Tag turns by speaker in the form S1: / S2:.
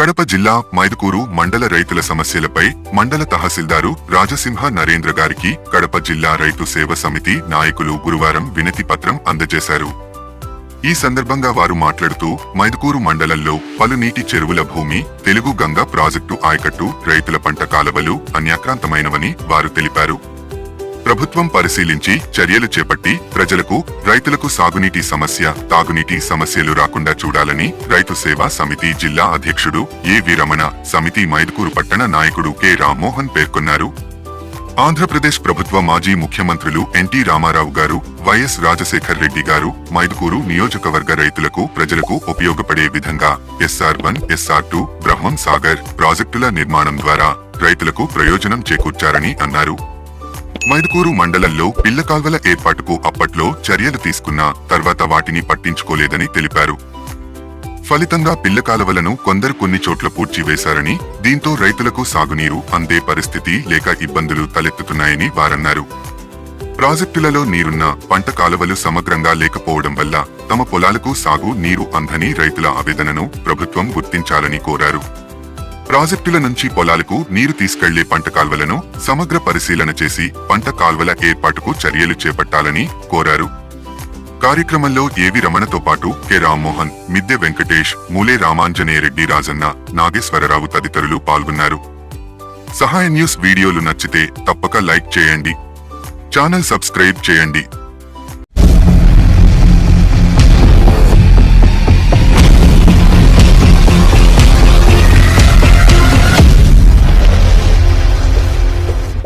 S1: కడప జిల్లా మైదుకూరు మండల రైతుల సమస్యలపై మండల తహసీల్దారు రాజసింహ నరేంద్ర గారికి కడప జిల్లా రైతు సేవ సమితి నాయకులు గురువారం వినతి పత్రం అందజేశారు. ఈ సందర్భంగా వారు మాట్లాడుతూ మైదుకూరు మండలంలో పలు నీటి చెరువుల భూమి తెలుగు గంగ ప్రాజెక్టు ఆయకట్టు రైతుల పంట కాలవలు అన్యాక్రాంతమైనవని వారు తెలిపారు. ప్రభుత్వం పరిశీలించి చర్యలు చేపట్టి ప్రజలకు రైతులకు సాగునీటి సమస్య తాగునీటి సమస్యలు రాకుండా చూడాలని రైతు సేవా సమితి జిల్లా అధ్యక్షుడు ఏ వీరమణ సమితి మైదుకూరు పట్టణ నాయకుడు కె రామ్మోహన్ పేర్కొన్నారు. ఆంధ్రప్రదేశ్ ప్రభుత్వ మాజీ ముఖ్యమంత్రులు ఎన్టీ రామారావు గారు వైఎస్ రాజశేఖర్ రెడ్డి గారు మైదుకూరు నియోజకవర్గ రైతులకు ప్రజలకు ఉపయోగపడే విధంగా SR one SR two Brahmam Sagar ప్రాజెక్టుల నిర్మాణం ద్వారా రైతులకు ప్రయోజనం చేకూర్చారని అన్నారు. మైదుకూరు మండలంలో పిల్ల కాల్వల ఏర్పాటుకు అప్పట్లో చర్యలు తీసుకున్నా తర్వాత వాటిని పట్టించుకోలేదని తెలిపారు. ఫలితంగా పిల్ల కాలువలను కొందరు కొన్ని చోట్ల పూడ్చివేశారని దీంతో రైతులకు సాగునీరు అందే పరిస్థితి లేక ఇబ్బందులు తలెత్తుతున్నాయని వారన్నారు. ప్రాజెక్టులలో నీరున్న పంట కాలువలు సమగ్రంగా లేకపోవడం వల్ల తమ పొలాలకు సాగు నీరు అందని రైతుల ఆవేదనను ప్రభుత్వం గుర్తించాలని కోరారు. ప్రాజెక్టుల నుంచి పొలాలకు నీరు తీసుకెళ్ళే పంట కాల్వలను సమగ్ర పరిశీలన చేసి పంట కాల్వల ఏర్పాటుకు చర్యలు చేపట్టాలని కోరారు. కార్యక్రమంలో ఏవి రమణతో పాటు కె రామ్మోహన్ మిద్దె వెంకటేష్ మూలే రామాంజనేయరెడ్డి రాజన్న నాగేశ్వరరావు తదితరులు పాల్గొన్నారు. సహాయ న్యూస్ వీడియోలు నచ్చితే తప్పక లైక్ చేయండి. ఛానల్ సబ్స్క్రైబ్ చేయండి.